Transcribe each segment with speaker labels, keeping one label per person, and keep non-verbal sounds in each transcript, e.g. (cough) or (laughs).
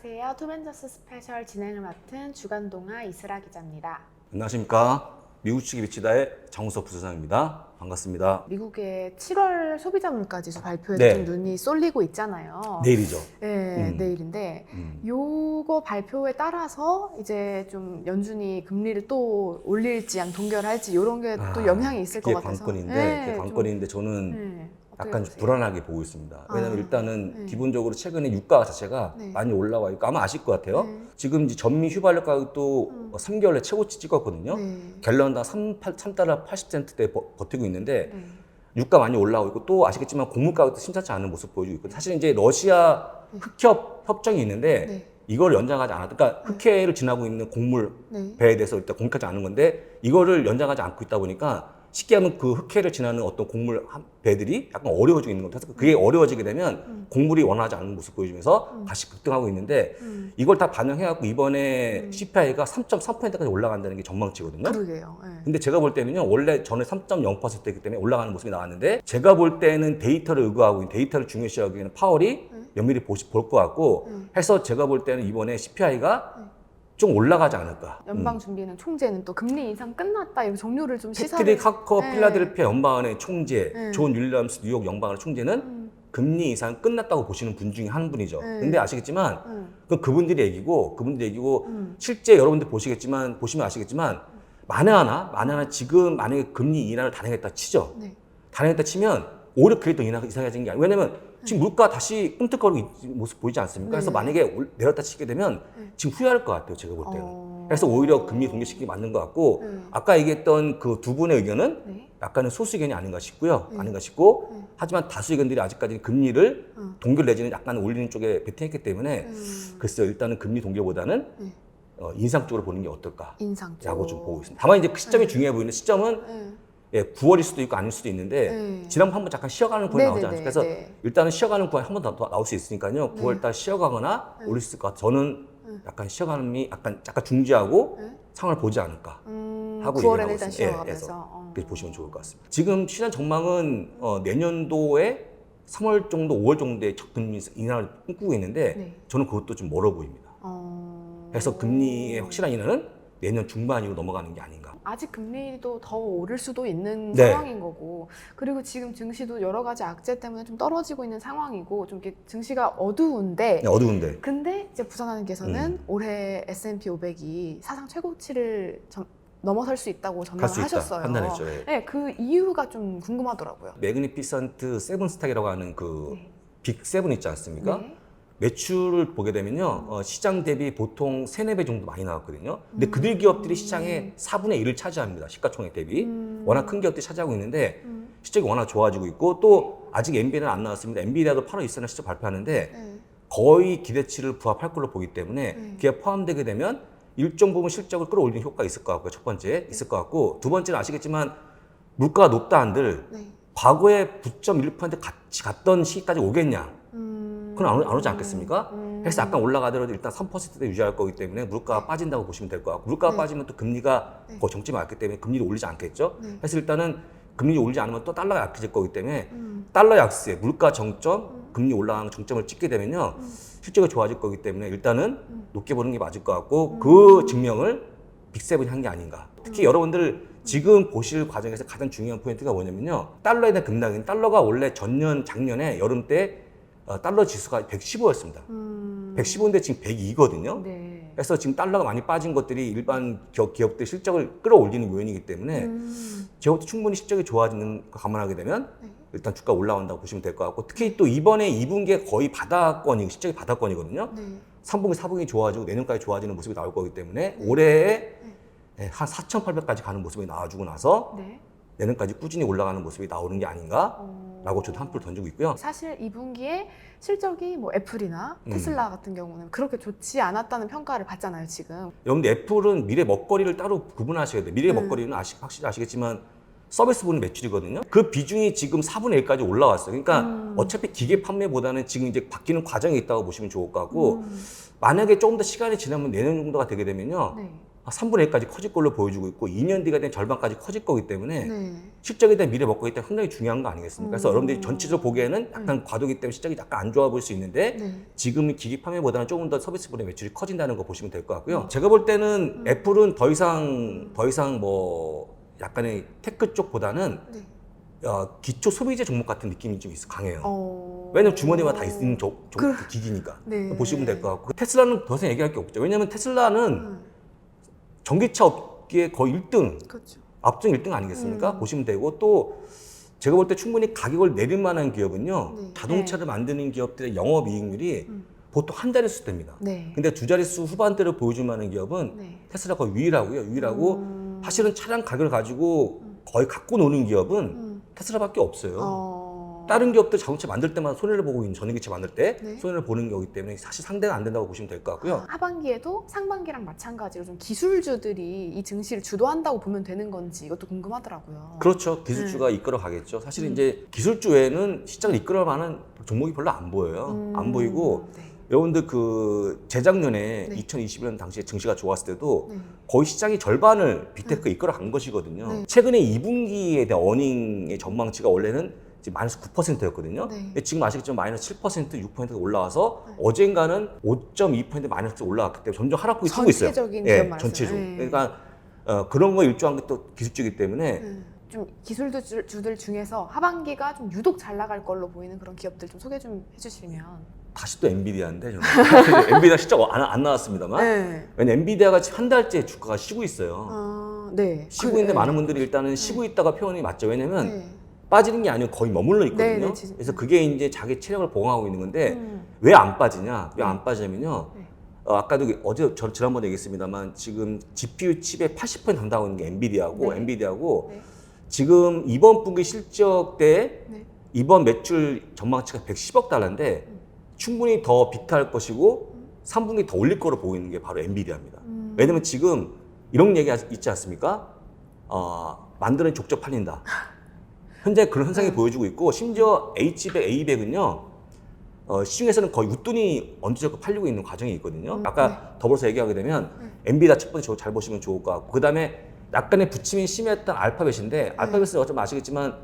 Speaker 1: 안녕하세요. 투벤저스 스페셜 진행을 맡은 주간 동아 이슬아 기자입니다.
Speaker 2: 안녕하십니까. 미국 측이 비치다의 장우석 부서장입니다. 반갑습니다.
Speaker 1: 미국의 7월 소비자 물가지수 발표에
Speaker 2: 네.
Speaker 1: 좀 눈이 쏠리고 있잖아요.
Speaker 2: 내일이죠.
Speaker 1: 네,
Speaker 2: 음.
Speaker 1: 내일인데
Speaker 2: 음.
Speaker 1: 요거 발표에 따라서 이제 좀 연준이 금리를 또 올릴지 양 동결할지 이런 게또
Speaker 2: 아,
Speaker 1: 영향이 있을 것 같아서.
Speaker 2: 관건인데,
Speaker 1: 네,
Speaker 2: 관건인데 저는
Speaker 1: 네,
Speaker 2: 약간 좀? 불안하게 보고 있습니다. 왜냐면
Speaker 1: 아,
Speaker 2: 일단은
Speaker 1: 네.
Speaker 2: 기본적으로 최근에 유가 자체가
Speaker 1: 네.
Speaker 2: 많이 올라와 있고 아마 아실 것 같아요.
Speaker 1: 네.
Speaker 2: 지금 이제 전미 휘발유 가격도
Speaker 1: 음.
Speaker 2: 3개월에 최고치 찍었거든요.
Speaker 1: 네.
Speaker 2: 갤런당 3, 3달러 80센트대 버- 버티고 있는데
Speaker 1: 네.
Speaker 2: 유가 많이 올라오고 있고 또 아시겠지만 곡물 가격도 심상치 않은 모습 보여주고 있고 사실 이제 러시아 흑협 협정이 있는데
Speaker 1: 네.
Speaker 2: 이걸 연장하지 않았다. 그러니까 흑해를 지나고 있는 곡물
Speaker 1: 네.
Speaker 2: 배에 대해서 일단 공개하지 않은 건데 이거를 연장하지 않고 있다 보니까 쉽게 하면 그 흑해를 지나는 어떤 곡물 한- 배들이 약간 어려워지고 있는 것 같아서 그게 어려워지게 되면
Speaker 1: 음.
Speaker 2: 곡물이 원하지 않는 모습 보여주면서
Speaker 1: 음.
Speaker 2: 다시 급등하고 있는데
Speaker 1: 음.
Speaker 2: 이걸 다 반영해갖고 이번에
Speaker 1: 음.
Speaker 2: CPI가 3.3%까지 올라간다는 게 전망치거든요.
Speaker 1: 그러게요. 네.
Speaker 2: 근데 제가 볼 때는요 원래 전에 3.0%이기 때문에 올라가는 모습이 나왔는데 제가 볼 때는 데이터를 의거하고 데이터를 중요시하고 있는 파월이
Speaker 1: 음.
Speaker 2: 면밀히 볼 것 같고
Speaker 1: 음.
Speaker 2: 해서 제가 볼 때는 이번에 CPI가
Speaker 1: 음.
Speaker 2: 좀 올라가지 않을까. 음.
Speaker 1: 연방 준비는 총재는 또 금리 인상 끝났다 이런 종료를 좀 시사를
Speaker 2: 패트릭 하커
Speaker 1: 네.
Speaker 2: 필라델피아 연방은행 총재,
Speaker 1: 네.
Speaker 2: 존 윌리엄스 뉴욕 연방은행 총재는
Speaker 1: 음,
Speaker 2: 금리 인상 끝났다고 보시는 분 중에 한 분이죠.
Speaker 1: 네.
Speaker 2: 근데 아시겠지만
Speaker 1: 음,
Speaker 2: 그 그분들이 얘기고 그분들 얘기고
Speaker 1: 음,
Speaker 2: 실제 여러분들 보시겠지만 보시면 아시겠지만 만에 하나 만에 하나 지금 만약에 금리 인하를 단행했다 치죠.
Speaker 1: 네.
Speaker 2: 단행했다 치면 오히려 그게 더 인하, 이상해진 게 아니에요. 왜냐면 지금 물가 다시 꿈틀거리고 있는 모습 보이지 않습니까? 그래서
Speaker 1: 네.
Speaker 2: 만약에 올- 내렸다 치게 되면
Speaker 1: 네.
Speaker 2: 지금 후회할 것 같아요. 제가 볼 때는.
Speaker 1: 어.
Speaker 2: 그래서 오히려 금리 동결시키기 맞는 것 같고
Speaker 1: 네.
Speaker 2: 아까 얘기했던 그 두 분의 의견은
Speaker 1: 네.
Speaker 2: 약간은 소수 의견이 아닌가 싶고요.
Speaker 1: 네.
Speaker 2: 아닌가 싶고
Speaker 1: 네.
Speaker 2: 하지만 다수 의견들이 아직까지 금리를
Speaker 1: 음.
Speaker 2: 동결 내지는 약간 올리는 쪽에 베팅했기 때문에
Speaker 1: 음,
Speaker 2: 글쎄요 일단은 금리 동결보다는
Speaker 1: 네.
Speaker 2: 어, 인상 쪽으로 보는 게 어떨까라고
Speaker 1: 인상 쪽.
Speaker 2: 좀 보고 있습니다. 다만 이제 그 시점이
Speaker 1: 네.
Speaker 2: 중요해 보이는 시점은
Speaker 1: 네.
Speaker 2: 예, 9월일 수도 있고 아닐 수도 있는데
Speaker 1: 네.
Speaker 2: 지난번 한번 잠깐 쉬어가는 구간이 나오지
Speaker 1: 네네네,
Speaker 2: 않습니까? 그래서
Speaker 1: 네.
Speaker 2: 일단은 쉬어가는 구간이 한번더 나올 수 있으니까요.
Speaker 1: 네.
Speaker 2: 9월달 쉬어가거나
Speaker 1: 네.
Speaker 2: 올릴 수 있을 것 같아요. 저는
Speaker 1: 네.
Speaker 2: 약간 쉬어가는이 약간 약간 중지하고
Speaker 1: 네.
Speaker 2: 상황을 보지 않을까.
Speaker 1: 음,
Speaker 2: 하고
Speaker 1: 9월에는
Speaker 2: 얘기하고
Speaker 1: 일단.
Speaker 2: 예,
Speaker 1: 쉬어가면서. 어.
Speaker 2: 그렇게 보시면 좋을 것 같습니다. 지금 시장 전망은 어, 내년도에 3월 정도, 5월 정도에 적금리 인하를 꿈꾸고 있는데
Speaker 1: 네.
Speaker 2: 저는 그것도 좀 멀어 보입니다.
Speaker 1: 어.
Speaker 2: 그래서 금리의 확실한 인하는 내년 중반으로 넘어가는 게 아닌가.
Speaker 1: 아직 금리도 더 오를 수도 있는
Speaker 2: 네.
Speaker 1: 상황인 거고 그리고 지금 증시도 여러 가지 악재 때문에 좀 떨어지고 있는 상황이고 좀 이렇게 증시가 어두운데
Speaker 2: 네, 어두운데.
Speaker 1: 근데 이제 부산하님께서는
Speaker 2: 음.
Speaker 1: 올해 S&P 500이 사상 최고치를 점- 넘어설 수 있다고 전망을. 하셨어요.
Speaker 2: 판단했죠. 예.
Speaker 1: 네, 그 이유가 좀 궁금하더라고요.
Speaker 2: 매그니피선트 세븐스탁이라고 하는 그
Speaker 1: 네.
Speaker 2: 빅 세븐 있지 않습니까?
Speaker 1: 네.
Speaker 2: 매출을 보게 되면요, 어, 시장 대비 보통 3, 4배 정도 많이 나왔거든요. 근데
Speaker 1: 음.
Speaker 2: 그들 기업들이 시장의 4분의 1을 차지합니다. 시가총액 대비.
Speaker 1: 음.
Speaker 2: 워낙 큰 기업들이 차지하고 있는데
Speaker 1: 음.
Speaker 2: 실적이 워낙 좋아지고 있고 또 아직 엔비디아는 안 나왔습니다. 엔비디아도 8월 이사날 실적 발표하는데
Speaker 1: 네.
Speaker 2: 거의 기대치를 부합할 걸로 보기 때문에
Speaker 1: 네.
Speaker 2: 그게 포함되게 되면 일정 부분 실적을 끌어올리는 효과가 있을 것 같고요. 첫 번째 있을 것 같고 두 번째는 아시겠지만 물가가 높다 한들
Speaker 1: 네.
Speaker 2: 과거에 9.1% 같이 갔던 시기까지 오겠냐?
Speaker 1: 음.
Speaker 2: 그건 안, 오- 안 오지 않겠습니까?
Speaker 1: 음.
Speaker 2: 그래서 약간 올라가더라도 일단 3%대 유지할 거기 때문에 물가가 빠진다고 보시면 될 것 같고 물가가
Speaker 1: 네.
Speaker 2: 빠지면 또 금리가
Speaker 1: 네.
Speaker 2: 거의 정점에 왔기 때문에 금리를 올리지 않겠죠.
Speaker 1: 네.
Speaker 2: 그래서 일단은 금리 올리지 않으면 또 달러가 약해질 거기 때문에
Speaker 1: 음.
Speaker 2: 달러 약세, 물가 정점,
Speaker 1: 음.
Speaker 2: 금리 올라가는 정점을 찍게 되면요
Speaker 1: 음.
Speaker 2: 실적이 좋아질 거기 때문에 일단은
Speaker 1: 음.
Speaker 2: 높게 보는 게 맞을 것 같고
Speaker 1: 음.
Speaker 2: 그 증명을 빅세븐이 한 게 아닌가. 특히
Speaker 1: 음.
Speaker 2: 여러분들 지금 보실 과정에서 가장 중요한 포인트가 뭐냐면요 달러에 대한 급락인 달러가 원래 전년 작년에 여름 때 어, 달러 지수가 115였습니다.
Speaker 1: 음.
Speaker 2: 115인데 지금 102거든요.
Speaker 1: 네.
Speaker 2: 그래서 지금 달러가 많이 빠진 것들이 일반 기업, 기업들 실적을 끌어올리는 요인이기 때문에
Speaker 1: 음.
Speaker 2: 제가 충분히 실적이 좋아지는 거 감안하게 되면
Speaker 1: 네.
Speaker 2: 일단 주가 올라온다고 보시면 될 것 같고 특히 또 이번에 2분기에 거의 바닥권이 실적이 바닥권이거든요.
Speaker 1: 네.
Speaker 2: 3분기, 4분기 좋아지고 내년까지 좋아지는 모습이 나올 거기 때문에 올해에
Speaker 1: 네.
Speaker 2: 예, 한 4,800까지 가는 모습이 나와주고 나서
Speaker 1: 네.
Speaker 2: 내년까지 꾸준히 올라가는 모습이 나오는 게 아닌가 라고
Speaker 1: 어.
Speaker 2: 저도 한풀 던지고 있고요.
Speaker 1: 사실 2분기에 실적이 뭐 애플이나
Speaker 2: 음.
Speaker 1: 테슬라 같은 경우는 그렇게 좋지 않았다는 평가를 받잖아요, 지금.
Speaker 2: 여러분들 애플은 미래 먹거리를 따로 구분하셔야 돼요. 미래
Speaker 1: 음.
Speaker 2: 먹거리는 아시, 확실히 아시겠지만 서비스 부분 매출이거든요. 그 비중이 지금 4분의 1까지 올라왔어요. 그러니까
Speaker 1: 음.
Speaker 2: 어차피 기계 판매보다는 지금 이제 바뀌는 과정이 있다고 보시면 좋을 것 같고
Speaker 1: 음.
Speaker 2: 만약에 조금 더 시간이 지나면 내년 정도가 되게 되면요.
Speaker 1: 네.
Speaker 2: 한 3분의 1까지 커질 걸로 보여주고 있고 2년 뒤가 되면 절반까지 커질 거기 때문에
Speaker 1: 네.
Speaker 2: 실적에 대한 미래 먹고 때문에 상당히 중요한 거 아니겠습니까? 그래서
Speaker 1: 음.
Speaker 2: 여러분들이 전체적으로 보기에는 약간 과도기 때문에 실적이 약간 안 좋아 보일 수 있는데
Speaker 1: 네.
Speaker 2: 지금은 기기 판매보다는 조금 더 서비스 분의 매출이 커진다는 거 보시면 될 것 같고요. 제가 볼 때는 애플은 더 이상 더 이상 뭐 약간의 테크 쪽보다는
Speaker 1: 네.
Speaker 2: 어, 기초 소비재 종목 같은 느낌이 좀 있어 강해요.
Speaker 1: 어...
Speaker 2: 왜냐면 주머니마다 다 있는 조, 조,
Speaker 1: 그-
Speaker 2: 기기니까
Speaker 1: 네.
Speaker 2: 보시면 될 것 같고 테슬라는 더 이상 얘기할 게 없죠. 왜냐면 테슬라는
Speaker 1: 음,
Speaker 2: 전기차 업계의 거의 1등
Speaker 1: 그렇죠.
Speaker 2: 압정 1등 아니겠습니까?
Speaker 1: 음.
Speaker 2: 보시면 되고 또 제가 볼 때 충분히 가격을 내릴 만한 기업은요.
Speaker 1: 네.
Speaker 2: 자동차를 만드는 기업들의 영업 이익률이
Speaker 1: 음.
Speaker 2: 보통 한 자릿수 됩니다.
Speaker 1: 네.
Speaker 2: 근데 두 자릿수 후반대를 보여줄 만한 기업은
Speaker 1: 네.
Speaker 2: 테슬라 거의 유일하고요. 유일하고
Speaker 1: 음.
Speaker 2: 사실은 차량 가격을 가지고 거의 갖고 노는 기업은
Speaker 1: 음.
Speaker 2: 테슬라밖에 없어요.
Speaker 1: 어...
Speaker 2: 다른 기업들 자동차 만들 때마다 손해를 보고 있는 전기차 만들 때
Speaker 1: 네.
Speaker 2: 손해를 보는 거기 때문에 사실 상대가 안 된다고 보시면 될 것 같고요.
Speaker 1: 하반기에도 상반기랑 마찬가지로 좀 기술주들이 이 증시를 주도한다고 보면 되는 건지 이것도 궁금하더라고요.
Speaker 2: 그렇죠. 기술주가 이끌어 가겠죠. 사실
Speaker 1: 음.
Speaker 2: 이제 기술주 외에는 시장을 이끌어 만한 종목이 별로 안 보여요.
Speaker 1: 음,
Speaker 2: 안 보이고
Speaker 1: 네.
Speaker 2: 여러분들 그 재작년에
Speaker 1: 네.
Speaker 2: 2021년 당시에 증시가 좋았을 때도
Speaker 1: 네.
Speaker 2: 거의 시장이 절반을 빅테크 이끌어 간 것이거든요.
Speaker 1: 네.
Speaker 2: 최근에 2분기에 대한 어닝의 전망치가 원래는 지금 마이너스 9%였거든요.
Speaker 1: 네.
Speaker 2: 지금 아시겠지만 마이너스 7%, 6%가 올라와서
Speaker 1: 네.
Speaker 2: 어젠가는 5.2% 마이너스 올라왔기 때문에 점점 하락폭이 쓰고 있어요.
Speaker 1: 전체적인
Speaker 2: 예,
Speaker 1: 말씀.
Speaker 2: 전체적으로.
Speaker 1: 네.
Speaker 2: 그러니까 어, 그런 거 일조한 게 또 기술주이기 때문에
Speaker 1: 음, 좀 기술주들 중에서 하반기가 좀 유독 잘 나갈 걸로 보이는 그런 기업들 좀 소개 좀 해주시면.
Speaker 2: 다시 또 엔비디아인데 저는 (laughs) 엔비디아 실적 안, 안 나왔습니다만
Speaker 1: 네.
Speaker 2: 왜냐 엔비디아가 한 달째 주가가 쉬고 있어요.
Speaker 1: 어, 네.
Speaker 2: 쉬고
Speaker 1: 그,
Speaker 2: 있는데
Speaker 1: 네.
Speaker 2: 많은 분들이 일단은 쉬고 있다가 표현이 맞죠. 왜냐면
Speaker 1: 네.
Speaker 2: 빠지는 게 아니고 거의 머물러 있거든요.
Speaker 1: 네, 네, 지-
Speaker 2: 그래서 그게 이제 자기 체력을 보강하고 있는 건데
Speaker 1: 음,
Speaker 2: 왜안 빠지냐? 왜 안 빠지냐면요.
Speaker 1: 네.
Speaker 2: 어, 아까도 어제 저 지난번에 얘기했습니다만 지금 GPU 칩의 80% 담당하고 있는 게 엔비디아고
Speaker 1: 네.
Speaker 2: 엔비디아고
Speaker 1: 네.
Speaker 2: 지금 이번 분기 실적 때
Speaker 1: 네.
Speaker 2: 이번 매출 전망치가 110억 달러인데
Speaker 1: 음.
Speaker 2: 충분히 더 비트할 것이고 3분기 더 올릴 거로 보이는 게 바로 엔비디아입니다.
Speaker 1: 음.
Speaker 2: 왜냐면 지금 이런 얘기 있지 않습니까? 어, 만드는 족족 팔린다. (laughs) 현재 그런 현상이
Speaker 1: 네.
Speaker 2: 보여주고 있고 심지어 H백, A백은요. 어, 시중에서는 거의 웃돈이 얹어져 팔리고 있는 과정이 있거든요.
Speaker 1: 음,
Speaker 2: 아까 더불어서 얘기하게 되면
Speaker 1: 네.
Speaker 2: 엔비디아 첫 번째 잘 보시면 좋을 것 같고 그 다음에 약간의 부침이 심했던 알파벳인데 알파벳은 어쩌면 아시겠지만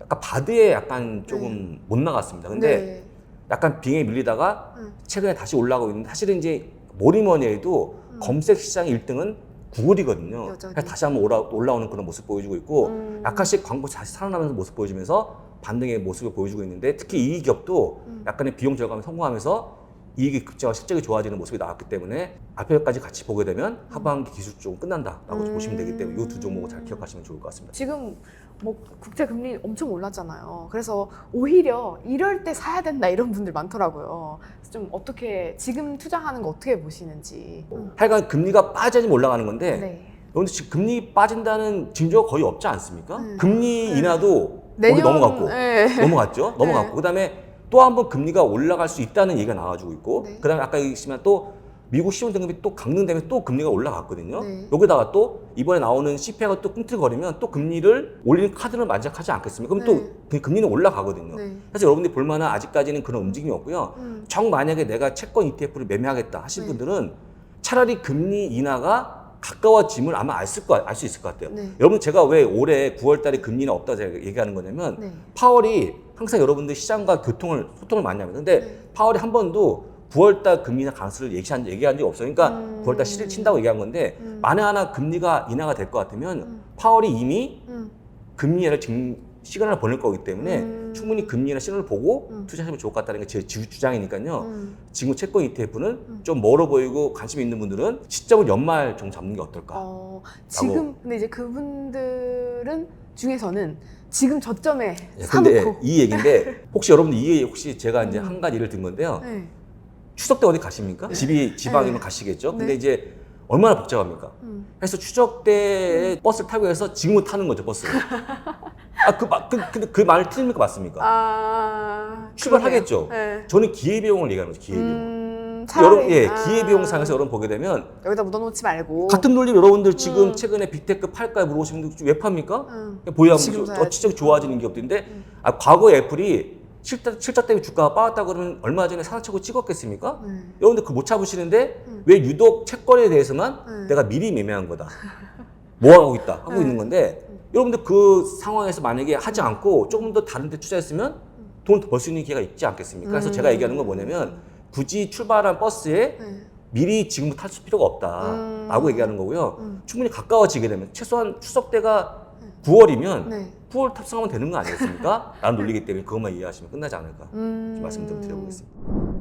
Speaker 2: 약간 바드에 약간 조금 못 나갔습니다. 근데
Speaker 1: 네.
Speaker 2: 약간 빙에 밀리다가
Speaker 1: 음.
Speaker 2: 최근에 다시 올라가고 있는데 사실은 이제 뭐니 뭐니 해도
Speaker 1: 음.
Speaker 2: 검색 시장 1등은 구글이거든요.
Speaker 1: 여전히.
Speaker 2: 그래서 다시 한번 올라, 올라 오는 그런 모습 보여주고 있고
Speaker 1: 음.
Speaker 2: 약간씩 광고 다시 살아나면서 모습 보여주면서 반등의 모습을 보여주고 있는데 특히 이 기업도
Speaker 1: 음.
Speaker 2: 약간의 비용 절감에 성공하면서 이익이 급증하고 실적이 좋아지는 모습이 나왔기 때문에 알파벳까지 같이 보게 되면 하반기 기술 쪽은 끝난다라고
Speaker 1: 음.
Speaker 2: 보시면 되기 때문에 이 두 종목을 잘 기억하시면 좋을 것 같습니다.
Speaker 1: 지금 뭐 국제 금리 엄청 올랐잖아요. 그래서 오히려 이럴 때 사야 된다 이런 분들 많더라고요. 좀 어떻게 지금 투자하는 거 어떻게 보시는지. 음.
Speaker 2: 하여간 금리가 빠져야지 올라가는 건데
Speaker 1: 네.
Speaker 2: 여러분들 지금 금리 빠진다는 징조가 거의 없지 않습니까?
Speaker 1: 음.
Speaker 2: 금리
Speaker 1: 네.
Speaker 2: 인하도 우리 넘어갔고
Speaker 1: 네.
Speaker 2: 넘어갔죠. 넘어갔고 그다음에 또 한 번 금리가 올라갈 수 있다는 얘기가 나와주고 있고
Speaker 1: 네.
Speaker 2: 그다음에 아까 얘기했지만 또 미국 시험 등급이 또 강등되면 또 금리가 올라갔거든요.
Speaker 1: 네.
Speaker 2: 여기다가 또 이번에 나오는 CPI가 또 꿈틀거리면 또 금리를 올리는 카드를 만작하지 않겠습니까? 그럼
Speaker 1: 네.
Speaker 2: 또그 금리는 올라가거든요.
Speaker 1: 네.
Speaker 2: 그래서 여러분들이 볼만한 아직까지는 그런 움직임이 없고요.
Speaker 1: 음.
Speaker 2: 정 만약에 내가 채권 ETF를 매매하겠다 하신
Speaker 1: 네.
Speaker 2: 분들은 차라리 금리 인하가 가까워짐을 아마 알수 있을 것 같아요.
Speaker 1: 네.
Speaker 2: 여러분 제가 왜 올해 9월달에 금리는 없다 제가 얘기하는 거냐면
Speaker 1: 네.
Speaker 2: 파월이 항상 여러분들 시장과 교통을 소통을 많이 합니다. 근데
Speaker 1: 네.
Speaker 2: 파월이 한 번도 9월달 금리 인하 강수를 얘기한, 얘기한 적이 없어요. 그러니까
Speaker 1: 음.
Speaker 2: 9월달 실을 친다고 얘기한 건데
Speaker 1: 음.
Speaker 2: 만에 하나 금리가 인하가 될 것 같으면
Speaker 1: 음.
Speaker 2: 파월이 이미
Speaker 1: 음.
Speaker 2: 금리 인하를 지금 시간을 보낼 거기 때문에
Speaker 1: 음.
Speaker 2: 충분히 금리 인하 시그널을 보고
Speaker 1: 음.
Speaker 2: 투자하시면 좋을 것 같다는 게 제 주장이니까요.
Speaker 1: 음.
Speaker 2: 지금 채권 ETF는
Speaker 1: 음.
Speaker 2: 좀 멀어 보이고 관심 있는 분들은 시점을 연말 정도 잡는 게 어떨까?
Speaker 1: 어, 지금 근데 이제 그분들은 중에서는 지금 저점에
Speaker 2: 예, 근데
Speaker 1: 사놓고
Speaker 2: 이 얘기인데 (laughs) 혹시 여러분들 이 혹시 제가 이제
Speaker 1: 음.
Speaker 2: 한 가지 예를 든 건데요.
Speaker 1: 네.
Speaker 2: 추석 때 어디 가십니까? 집이 지방이면
Speaker 1: 네.
Speaker 2: 가시겠죠.
Speaker 1: 네.
Speaker 2: 근데 이제 얼마나 복잡합니까?
Speaker 1: 음.
Speaker 2: 그래서 추석 때 버스를 타고 해서 지금은 타는 거죠 버스를. (laughs) 아그 그, 근데 그 말 틀립니까 맞습니까?
Speaker 1: 아
Speaker 2: 출발하겠죠.
Speaker 1: 네.
Speaker 2: 저는 기회비용을 얘기하는 거죠 기회비용.
Speaker 1: 음, 차라리,
Speaker 2: 여러분 예
Speaker 1: 아,
Speaker 2: 기회비용상에서 여러분 보게 되면
Speaker 1: 여기다 묻어놓지 말고
Speaker 2: 같은 논리 여러분들 지금
Speaker 1: 음.
Speaker 2: 최근에 빅테크 팔까요 물어보시면 왜 팝니까?
Speaker 1: 음.
Speaker 2: 보여
Speaker 1: 지금
Speaker 2: 어
Speaker 1: 사야지.
Speaker 2: 진짜 좋아지는 기업들인데
Speaker 1: 음.
Speaker 2: 아, 과거 애플이 실적, 실적 때문에 주가가 빠졌다 그러면 얼마 전에 사놓고 찍었겠습니까?
Speaker 1: 네.
Speaker 2: 여러분들 그못 잡으시는데
Speaker 1: 음.
Speaker 2: 왜 유독 채권에 대해서만
Speaker 1: 네.
Speaker 2: 내가 미리 매매한 거다. 뭐 하고 있다 하고
Speaker 1: 네.
Speaker 2: 있는 건데 여러분들 그 상황에서 만약에 하지 않고 조금 더 다른 데 투자했으면 돈더벌수 있는 기회가 있지 않겠습니까? 그래서
Speaker 1: 음.
Speaker 2: 제가 얘기하는 건 뭐냐면 굳이 출발한 버스에
Speaker 1: 네.
Speaker 2: 미리 지금부터 탈 필요가 없다라고
Speaker 1: 음.
Speaker 2: 얘기하는 거고요.
Speaker 1: 음.
Speaker 2: 충분히 가까워지게 되면 최소한 추석 때가 9월이면
Speaker 1: 네.
Speaker 2: 9월 탑승하면 되는 거 아니겠습니까? 라는 논리기 때문에 그것만 이해하시면 끝나지 않을까
Speaker 1: 음.
Speaker 2: 말씀 좀 드려보겠습니다.